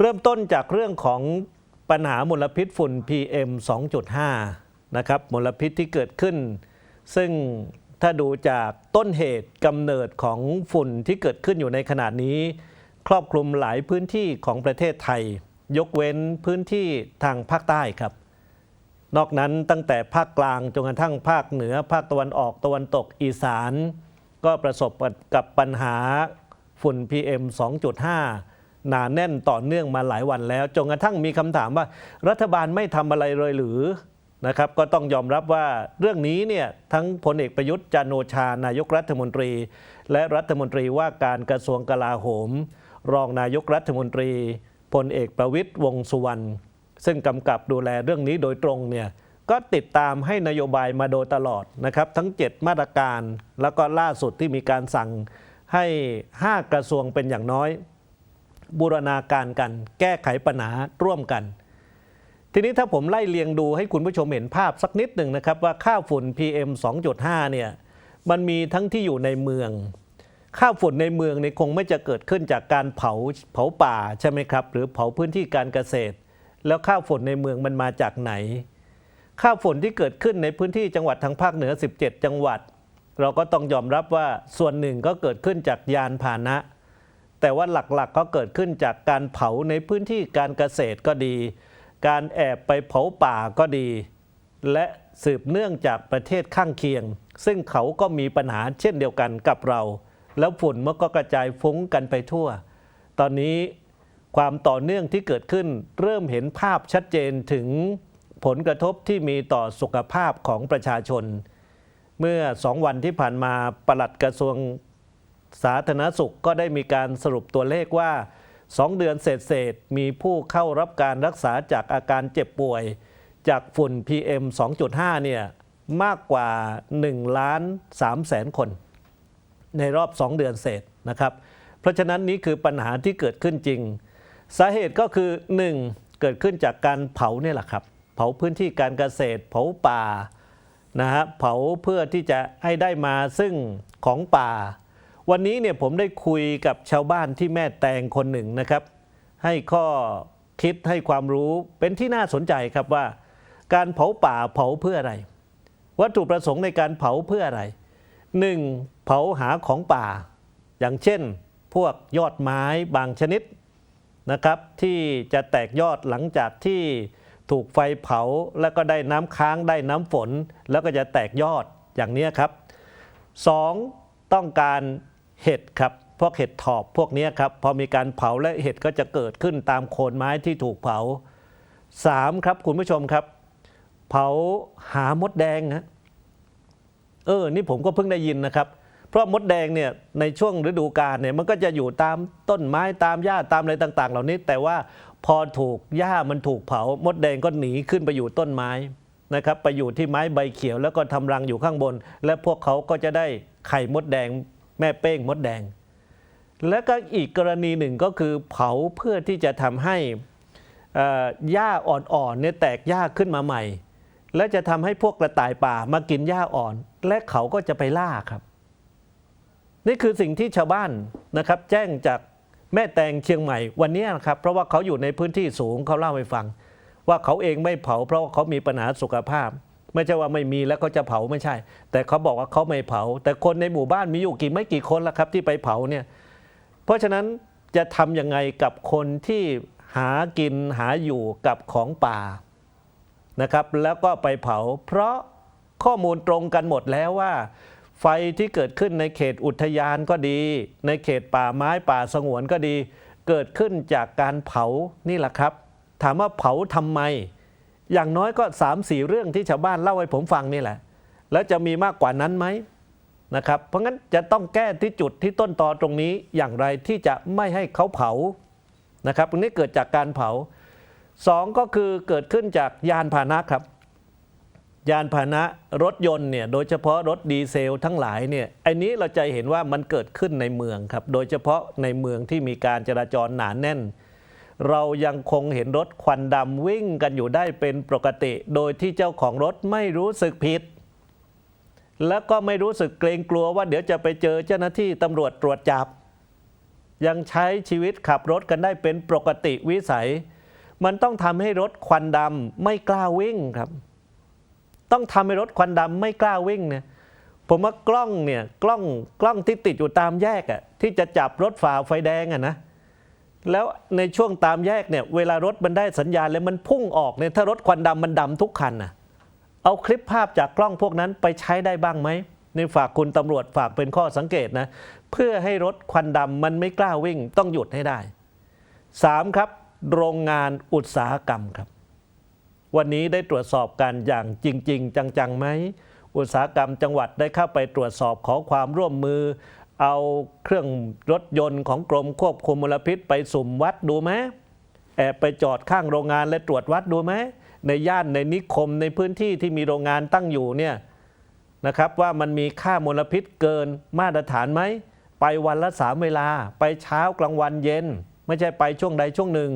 เริ่มต้นจากเรื่องของปัญหามลพิษฝุ่น PM 2.5 นะครับ มลพิษที่เกิดขึ้น ซึ่งถ้าดูจากต้นเหตุกำเนิดของฝุ่นที่เกิดขึ้นอยู่ในขณะนี้ ครอบคลุมหลายพื้นที่ของประเทศไทย ยกเว้นพื้นที่ทางภาคใต้ครับ นอกนั้นตั้งแต่ภาคกลางจนกระทั่งภาคเหนือ ภาคตะวันออกตะวันตกอีสาน ก็ประสบกับปัญหาฝุ่น PM 2.5 หนาแน่นต่อเนื่องมาหลายวันแล้วจนกระทั่งมีคำถามว่า รัฐบาลไม่ทำอะไรเลยหรือนะครับก็ต้องยอมรับว่าเรื่องนี้เนี่ยทั้งพลเอกประยุทธ์จันโอชานายกรัฐมนตรี และรัฐมนตรีว่าการกระทรวงกลาโหม รองนายกรัฐมนตรีพลเอกประวิตยวงสุวรรณซึ่งกำกับดูแลเรื่องนี้โดยตรงเนี่ยก็ติดตามให้นโยบายมาโดยตลอดนะครับทั้ง 7 มาตรการ แล้วก็ล่าสุดที่มีการสั่งให้ 5 กระทรวงเป็นอย่างน้อย บูรณาการกัน แก้ไขปัญหาร่วมกัน ทีนี้ถ้าผมไล่เลียงดูให้คุณผู้ชมเห็นภาพสักนิดหนึ่งนะครับ ว่าค่าฝุ่น PM 2.5 เนี่ยมันมีทั้งที่อยู่ในเมือง ค่าฝุ่นในเมืองเนี่ยคงไม่จะเกิดขึ้นจากการเผาเผาป่าใช่ไหมครับ หรือเผาพื้นที่การเกษตร แล้วค่าฝุ่นในเมืองมันมาจากไหน ค่าฝุ่นที่เกิดขึ้นในพื้นที่จังหวัดทางภาคเหนือ 17 จังหวัด เราก็ต้องยอมรับว่าส่วนหนึ่งก็เกิดขึ้นจากยานพาหนะ แต่ว่าหลักๆก็เกิดขึ้นจากการเผาในพื้นที่การเกษตรก็ดี การแอบไปเผาป่าก็ดี และสืบเนื่องจากประเทศข้างเคียง ซึ่งเขาก็มีปัญหาเช่นเดียวกันกับเรา แล้วฝุ่นมันก็กระจายฟุ้งกันไปทั่ว ตอนนี้ความต่อเนื่องที่เกิดขึ้นเริ่มเห็นภาพชัดเจนถึงผลกระทบที่มีต่อสุขภาพของประชาชน เมื่อสองวันที่ผ่านมาปลัดกระทรวง สาธารณสุขก็ได้มีการสรุปตัวเลขว่า 2 เดือนเศษๆมีผู้เข้ารับการรักษาจากอาการเจ็บป่วย จากฝุ่น PM 2.5 เนี่ยมากกว่า1ล้าน3แสนคน ในรอบ 2 เดือนเศษนะครับ เพราะฉะนั้นนี้คือปัญหาที่เกิดขึ้นจริง สาเหตุก็คือ 1. เกิดขึ้นจากการเผาเนี่ยแหละครับ เผาพื้นที่การเกษตร เผาป่านะฮะเผาเพื่อที่จะให้ได้มาซึ่งของป่า วันนี้เนี่ยผมได้คุยกับชาวบ้านที่แม่แตงคนหนึ่งนะครับ ให้ข้อคิดให้ความรู้เป็นที่น่าสนใจครับว่า การเผาป่าเผาเพื่ออะไร วัตถุประสงค์ในการเผาเพื่ออะไรหนึ่งเผาหาของป่า อย่างเช่น พวกยอดไม้บางชนิดนะครับที่จะแตกยอดหลังจากที่ถูกไฟเผาแล้วก็ได้น้ำค้างได้น้ำฝน แล้วก็จะแตกยอดอย่างนี้ครับสองต้องการ เห็ดครับพวกเห็ดถอบพวกนี้ครับพอมีการเผาและเห็ดก็จะเกิดขึ้นตามโคนไม้ที่ถูกเผาสามครับคุณผู้ชมครับ เผาหามดแดงฮะเออ นี่ผมก็เพิ่งได้ยินนะครับ เพราะมดแดงเนี่ยในช่วงฤดูกาลเนี่ยมันก็จะอยู่ตามต้นไม้ตามหญ้าตามอะไรต่าง ๆ เหล่านี้ แต่ว่าพอถูกหญ้ามันถูกเผามดแดงก็หนีขึ้นไปอยู่ต้นไม้นะครับไปอยู่ที่ไม้ใบเขียวแล้วก็ทำรังอยู่ข้างบน และพวกเขาก็จะได้ไข่มดแดง แม่เป้งมดแดง และก็อีกกรณีหนึ่งก็คือเผาเพื่อที่จะทำให้หญ้าอ่อนๆเนี่ยแตกหญ้าขึ้นมาใหม่ และจะทำให้พวกกระต่ายป่ามากินหญ้าอ่อน และเขาก็จะไปล่าครับ นี่คือสิ่งที่ชาวบ้านนะครับ แจ้งจากแม่แตงเชียงใหม่วันนี้นะครับ เพราะว่าเขาอยู่ในพื้นที่สูงเขาเล่าให้ฟัง ว่าเขาเองไม่เผาเพราะาเขามีปัญหาสุขภาพ ไม่ใช่ว่าไม่มีแล้วเขาจะเผาไม่ใช่ แต่เขาบอกว่าเขาไม่เผา แต่คนในหมู่บ้านมีอยู่กี่ไม่กี่คนละครับที่ไปเผาเนี่ยเพราะฉะนั้นจะทำยังไงกับคนที่หากินหาอยู่กับของป่านะครับ แล้วก็ไปเผา เพราะข้อมูลตรงกันหมดแล้วว่า ไฟที่เกิดขึ้นในเขตอุทยานก็ดี ในเขตป่าไม้ป่าสงวนก็ดี เกิดขึ้นจากการเผานี่แหละครับ ถามว่าเผาทำไม อย่างน้อยก็3ามสี่เรื่องที่ชาวบ้านเล่าให้ผมฟังนี่แหละ แล้วจะมีมากกว่านั้นไหมนะครับ เพราะงั้นจะต้องแก้ที่จุดที่ต้นตอตรงนี้อย่างไรที่จะไม่ให้เขาเผานะครับตรงนี้เกิดจากการเผาสองก็คือเกิดขึ้นจากยานพาหนะครับ ยานพาหนะรถยนต์เนี่ยโดยเฉพาะรถดีเซลทั้งหลายเนี่ยไอ้นี้เราจะเห็นว่ามันเกิดขึ้นในเมืองครับ โดยเฉพาะในเมืองที่มีการจราจรหนานแน่น เรายังคงเห็นรถควันดำวิ่งกันอยู่ได้เป็นปกติ โดยที่เจ้าของรถไม่รู้สึกผิด แล้วก็ไม่รู้สึกเกรงกลัวว่าเดี๋ยวจะไปเจอเจ้าหน้าที่ตำรวจตรวจจับ ยังใช้ชีวิตขับรถกันได้เป็นปกติวิสัย มันต้องทำให้รถควันดำไม่กล้าวิ่งครับ ต้องทำให้รถควันดำไม่กล้าวิ่งเนี่ยผมว่ากล้องเนี่ยกล้องกล้องที่ติดอยู่ตามแยกอะที่จะจับรถฝ่าไฟแดงอะนะ แล้วในช่วงตามแยกเนี่ยเวลารถมันได้สัญญาณแล้วมันพุ่งออกเนี่ยถ้ารถควันดำมันดำทุกคันน่ะเอาคลิปภาพจากกล้องพวกนั้นไปใช้ได้บ้างไหมนี่ฝากคุณตำรวจฝากเป็นข้อสังเกตนะ เพื่อให้รถควันดำมันไม่กล้าวิ่งต้องหยุดให้ได้ 3. ครับ โรงงานอุตสาหกรรมครับ วันนี้ได้ตรวจสอบกันอย่างจริง ๆ จังๆไหมอุตสาหกรรมจังหวัดได้เข้าไปตรวจสอบขอความร่วมมือ เอาเครื่องรถยนต์ของกรมควบคุมมลพิษไปสุ่มวัดดูไหมแอบไปจอดข้างโรงงานและตรวจวัดดูไหมในย่านในนิคมในพื้นที่ที่มีโรงงานตั้งอยู่เนี่ยนะครับว่ามันมีค่ามลพิษเกินมาตรฐานไหมไปวันละสามเวลา ไปเช้ากลางวันเย็น ไม่ใช่ไปช่วงใดช่วงหนึ่ง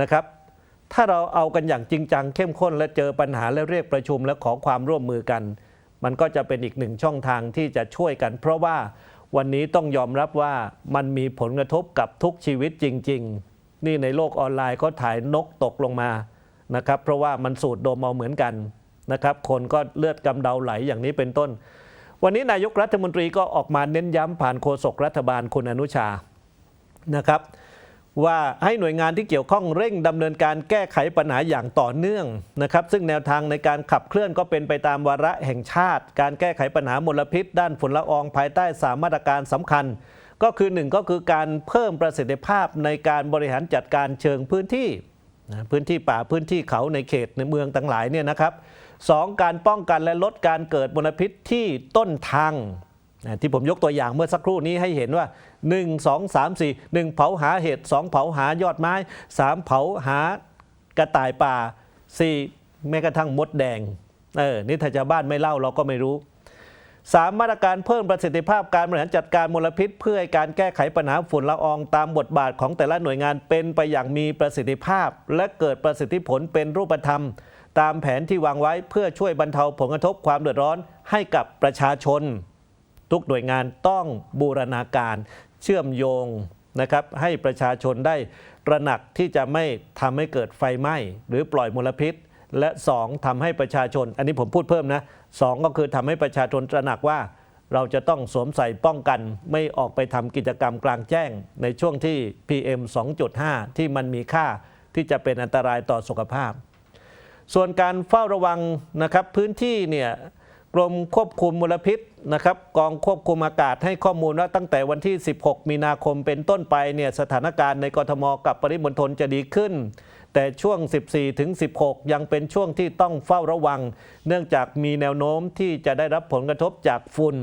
นะครับ ถ้าเราเอากันอย่างจริงจังเข้มข้นและเจอปัญหาและเรียกประชุมและขอความร่วมมือกัน มันก็จะเป็นอีกหนึ่งช่องทางที่จะช่วยกัน เพราะว่า วันนี้ต้องยอมรับว่ามันมีผลกระทบกับทุกชีวิตจริง ๆ นี่ในโลกออนไลน์เขาถ่ายนกตกลงมานะครับ เพราะว่ามันสูดดมเอาเหมือนกันนะครับ คนก็เลือดกำเดาไหลอย่างนี้เป็นต้น วันนี้นายกรัฐมนตรีก็ออกมาเน้นย้ำผ่านโฆษกรัฐบาลคุณอนุชานะครับ ว่าให้หน่วยงานที่เกี่ยวข้องเร่งดำเนินการแก้ไขปัญหาอย่างต่อเนื่องนะครับ ซึ่งแนวทางในการขับเคลื่อนก็เป็นไปตามวาระแห่งชาติ การแก้ไขปัญหามลพิษ ด้านฝุ่นละอองภายใต้สามมาตรการสำคัญ ก็คือหนึ่งก็คือการเพิ่มประสิทธิภาพในการบริหารจัดการเชิงพื้นที่นะพื้นที่ป่าพื้นที่เขาในเขตในเมืองต่างหลายเนี่ยนะครับสองการป้องกันและลดการเกิดมลพิษที่ต้นทาง ที่ผมยกตัวอย่างเมื่อสักครู่นี้ให้เห็นว่า 1 2 3 4 1 เผาหาเห็ด2 เผาหายอดไม้ 3 เผาหากระต่ายป่า 4 แม้กระทั่งมดแดงเออนี่ถ้าชาวบ้านไม่เล่าเราก็ไม่รู้ 3 มาตรการเพิ่มประสิทธิภาพการบริหารจัดการมลพิษ เพื่อการแก้ไขปัญหาฝุ่นละอองตามบทบาทของแต่ละหน่วยงานเป็นไปอย่างมีประสิทธิภาพ และเกิดประสิทธิผลเป็นรูปธรรม ตามแผนที่วางไว้เพื่อช่วยบรรเทาผลกระทบความเดือดร้อนให้กับประชาชน ทุกหน่วยงานต้องบูรณาการเชื่อมโยงนะครับให้ประชาชนได้ตระหนักที่จะไม่ทำให้เกิดไฟไหม้ หรือปล่อยมลพิษ และ 2ทำให้ประชาชน อันนี้ผมพูดเพิ่มนะสองก็คือทำให้ประชาชนตระหนักว่า เราจะต้องสวมใส่ป้องกันไม่ออกไปทำกิจกรรมกลางแจ้ง ในช่วงที่ PM 2.5 ที่มันมีค่าที่จะเป็นอันตรายต่อสุขภาพ ส่วนการเฝ้าระวังนะครับพื้นที่เนี่ย กรมควบคุมมลพิษนะครับกองควบคุมอากาศให้ข้อมูลว่าตั้งแต่วันที่ 16 มีนาคมเป็นต้นไปเนี่ยสถานการณ์ในกรทมกับปริมณฑลจะดีขึ้น แต่ช่วง 14 ถึง 16 ยังเป็นช่วงที่ต้องเฝ้าระวัง เนื่องจากมีแนวโน้มที่จะได้รับผลกระทบจากฝุ่น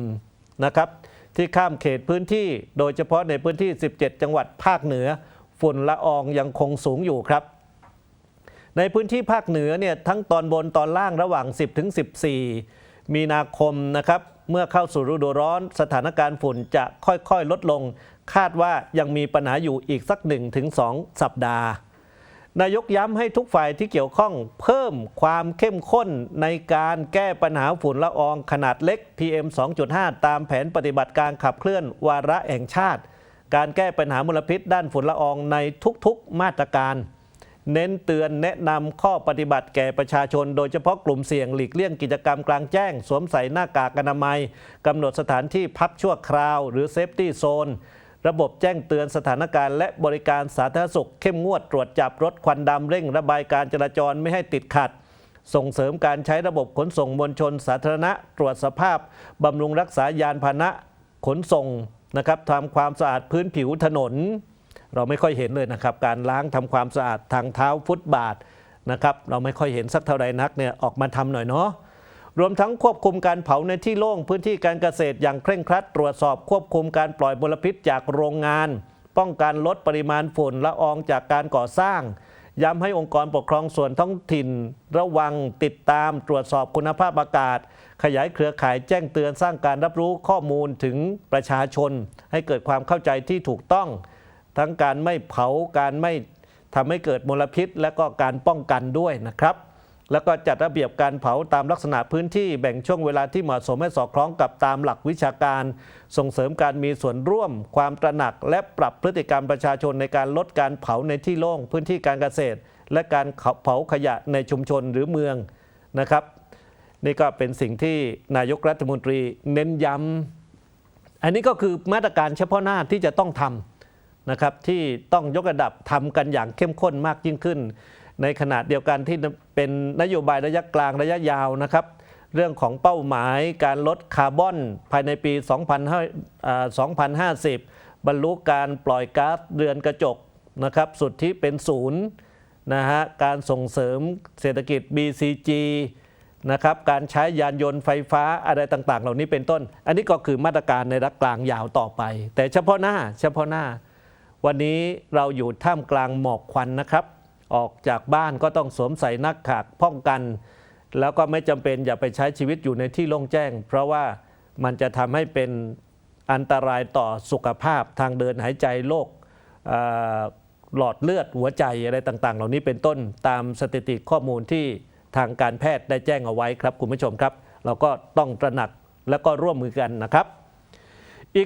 นะครับที่ข้ามเขตพื้นที่ โดยเฉพาะในพื้นที่ 17 จังหวัดภาคเหนือ ฝุ่นละอองยังคงสูงอยู่ครับ ในพื้นที่ภาคเหนือเนี่ยทั้งตอนบนตอนล่างระหว่าง 10 ถึง 14 มีนาคมนะครับ เมื่อเข้าสู่ฤดูร้อน สถานการณ์ฝุ่นจะค่อยๆ ลดลง คาดว่ายังมีปัญหาอยู่อีกสัก 1-2 สัปดาห์นายกย้ำให้ทุกฝ่ายที่เกี่ยวข้องเพิ่มความเข้มข้นในการแก้ปัญหาฝุ่นละอองขนาดเล็ก PM 2.5 ตามแผนปฏิบัติการขับเคลื่อนวาระแห่งชาติ การแก้ปัญหามลพิษด้านฝุ่นละอองในทุกๆมาตรการ เน้นเตือนแนะนำข้อปฏิบัติแก่ประชาชน โดยเฉพาะกลุ่มเสี่ยงหลีกเลี่ยงกิจกรรมกลางแจ้ง สวมใส่หน้ากากอนามัยกำหนดสถานที่พักชั่วคราว หรือเซฟตี้โซนระบบแจ้งเตือนสถานการณ์และบริการสาธารณสุข เข้มงวดตรวจจับรถควันดำเร่งระบายการจราจรไม่ให้ติดขัด ส่งเสริมการใช้ระบบขนส่งมวลชนสาธารณะ ตรวจสภาพบำรุงรักษายานพาหนะขนส่งนะครับทำความสะอาดพื้นผิวถนน เราไม่ค่อยเห็นเลยนะครับ การล้างทำความสะอาดทางเท้าฟุตบาทนะครับเราไม่ค่อยเห็นสักเท่าไรนักเนี่ยออกมาทำหน่อยเนาะรวมทั้งควบคุมการเผาในที่โล่งพื้นที่การเกษตรอย่างเคร่งครัด ตรวจสอบควบคุมการปล่อยมลพิษจากโรงงาน ป้องกันลดปริมาณฝุ่นละอองจากการก่อสร้าง ย้ำให้องค์กรปกครองส่วนท้องถิ่น ระวังติดตามตรวจสอบคุณภาพอากาศ ขยายเครือข่ายแจ้งเตือนสร้างการรับรู้ข้อมูลถึงประชาชน ให้เกิดความเข้าใจที่ถูกต้อง ทั้งการไม่เผาการไม่ทำให้เกิดมลพิษ และก็การป้องกันด้วยนะครับ แล้วก็จัดระเบียบการเผาตามลักษณะพื้นที่แบ่งช่วงเวลาที่เหมาะสมให้สอดคล้องกับตามหลักวิชาการ ส่งเสริมการมีส่วนร่วม ความตระหนัก และปรับพฤติกรรมประชาชนในการลดการเผาในที่โล่งพื้นที่การเกษตร และการเผาขยะในชุมชนหรือเมืองนะครับ นี่ก็เป็นสิ่งที่นายกรัฐมนตรีเน้นย้ำอันนี้ก็คือมาตรการเฉพาะหน้าที่จะต้องทำ นะครับที่ต้องยกระดับทำกันอย่างเข้มข้นมากยิ่งขึ้น ในขณะเดียวกันที่เป็นนโยบายระยะกลางระยะยาวนะครับ เรื่องของเป้าหมายการลดคาร์บอนภายในปี 2050 บรรลุการปล่อยก๊าซเรือนกระจกนะครับสุดที่เป็นศูนย์นะฮะการส่งเสริมเศรษฐกิจ BCG นะครับการใช้ยานยนต์ไฟฟ้าอะไรต่าง ๆ เหล่านี้เป็นต้น อันนี้ก็คือมาตรการในรักกลางยาวต่อไป แต่เฉพาะหน้าเฉพาะหน้า วันนี้เราอยู่ท่ามกลางหมอกควันนะครับ ออกจากบ้านก็ต้องสวมใส่หน้ากากป้องกัน แล้วก็ไม่จำเป็นอย่าไปใช้ชีวิตอยู่ในที่โล่งแจ้ง เพราะว่ามันจะทำให้เป็นอันตรายต่อสุขภาพทางเดินหายใจโรคหลอดเลือดหัวใจอะไรต่าง ๆ เหล่านี้เป็นต้นตามสถิติข้อมูลที่ทางการแพทย์ได้แจ้งเอาไว้ครับคุณผู้ชมครับ เราก็ต้องตระหนักแล้วก็ร่วมมือกันนะครับ